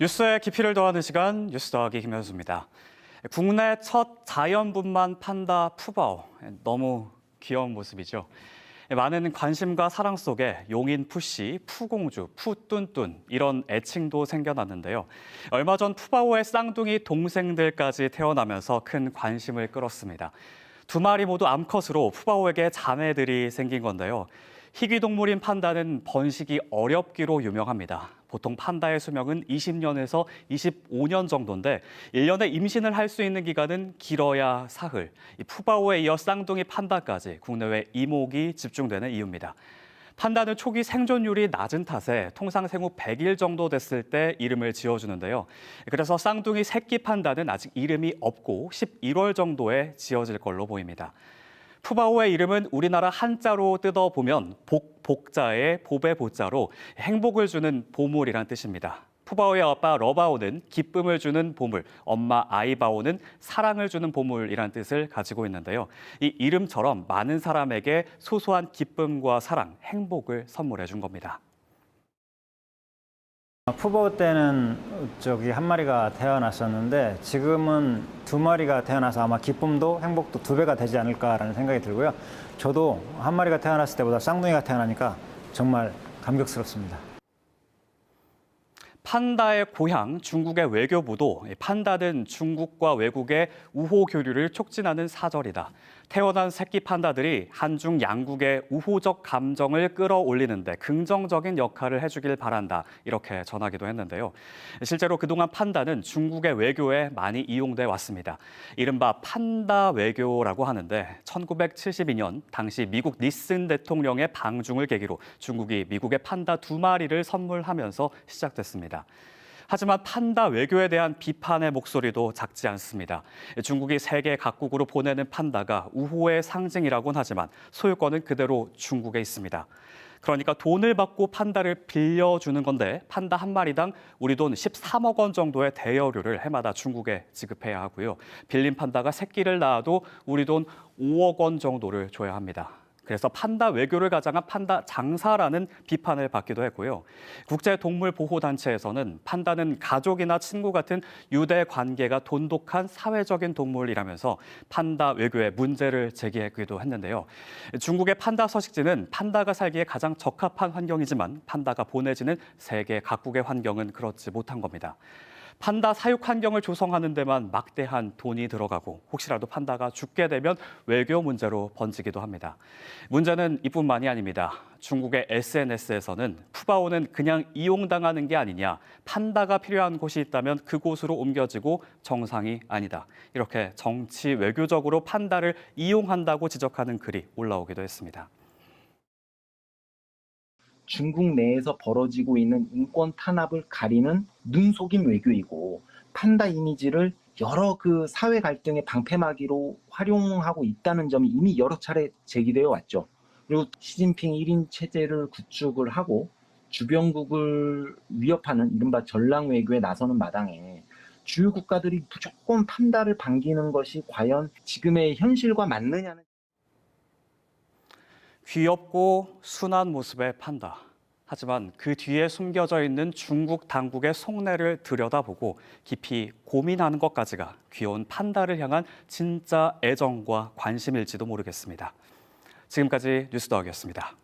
뉴스의 깊이를 더하는 시간 뉴스 더하기 김현수입니다. 국내 첫 자연분만 판다 푸바오 너무 귀여운 모습이죠. 많은 관심과 사랑 속에 용인 푸씨, 푸공주, 푸뚠뚠 이런 애칭도 생겨났는데요. 얼마 전 푸바오의 쌍둥이 동생들까지 태어나면서 큰 관심을 끌었습니다. 두 마리 모두 암컷으로 푸바오에게 자매들이 생긴 건데요. 희귀 동물인 판다는 번식이 어렵기로 유명합니다. 보통 판다의 수명은 20년에서 25년 정도인데 1년에 임신을 할 수 있는 기간은 길어야 사흘. 이 푸바오에 이어 쌍둥이 판다까지 국내외 이목이 집중되는 이유입니다. 판다는 초기 생존율이 낮은 탓에 통상 생후 100일 정도 됐을 때 이름을 지어주는데요. 그래서 쌍둥이 새끼 판다는 아직 이름이 없고 11월 정도에 지어질 걸로 보입니다. 푸바오의 이름은 우리나라 한자로 뜯어보면 복, 복자의 복의 보자로 행복을 주는 보물이란 뜻입니다. 푸바오의 아빠 러바오는 기쁨을 주는 보물, 엄마 아이바오는 사랑을 주는 보물이란 뜻을 가지고 있는데요. 이 이름처럼 많은 사람에게 소소한 기쁨과 사랑, 행복을 선물해 준 겁니다. 푸바오 때는 저기 한 마리가 태어났었는데 지금은 두 마리가 태어나서 아마 기쁨도 행복도 두 배가 되지 않을까라는 생각이 들고요. 저도 한 마리가 태어났을 때보다 쌍둥이가 태어나니까 정말 감격스럽습니다. 판다의 고향 중국의 외교부도 판다는 중국과 외국의 우호 교류를 촉진하는 사절이다. 태어난 새끼 판다들이 한중 양국의 우호적 감정을 끌어올리는데 긍정적인 역할을 해주길 바란다. 이렇게 전하기도 했는데요. 실제로 그동안 판다는 중국의 외교에 많이 이용돼 왔습니다. 이른바 판다 외교라고 하는데 1972년 당시 미국 니슨 대통령의 방중을 계기로 중국이 미국의 판다 두 마리를 선물하면서 시작됐습니다. 하지만 판다 외교에 대한 비판의 목소리도 작지 않습니다. 중국이 세계 각국으로 보내는 판다가 우호의 상징이라고는 하지만 소유권은 그대로 중국에 있습니다. 그러니까 돈을 받고 판다를 빌려주는 건데 판다 한 마리당 우리 돈 13억 원 정도의 대여료를 해마다 중국에 지급해야 하고요. 빌린 판다가 새끼를 낳아도 우리 돈 5억 원 정도를 줘야 합니다. 그래서 판다 외교를 가장한 판다 장사라는 비판을 받기도 했고요. 국제 동물 보호 단체에서는 판다는 가족이나 친구 같은 유대 관계가 돈독한 사회적인 동물이라면서 판다 외교에 문제를 제기하기도 했는데요. 중국의 판다 서식지는 판다가 살기에 가장 적합한 환경이지만 판다가 보내지는 세계 각국의 환경은 그렇지 못한 겁니다. 판다 사육 환경을 조성하는 데만 막대한 돈이 들어가고 혹시라도 판다가 죽게 되면 외교 문제로 번지기도 합니다. 문제는 이뿐만이 아닙니다. 중국의 SNS에서는 푸바오는 그냥 이용당하는 게 아니냐, 판다가 필요한 곳이 있다면 그곳으로 옮겨지고 정상이 아니다. 이렇게 정치 외교적으로 판다를 이용한다고 지적하는 글이 올라오기도 했습니다. 중국 내에서 벌어지고 있는 인권 탄압을 가리는 눈속임 외교이고 판다 이미지를 여러 그 사회 갈등의 방패막이로 활용하고 있다는 점이 이미 여러 차례 제기되어 왔죠. 그리고 시진핑 1인 체제를 구축을 하고 주변국을 위협하는 이른바 전랑 외교에 나서는 마당에 주요 국가들이 무조건 판다를 반기는 것이 과연 지금의 현실과 맞느냐는 귀엽고 순한 모습의 판다. 하지만 그 뒤에 숨겨져 있는 중국 당국의 속내를 들여다보고 깊이 고민하는 것까지가 귀여운 판다를 향한 진짜 애정과 관심일지도 모르겠습니다. 지금까지 뉴스 더하기였습니다.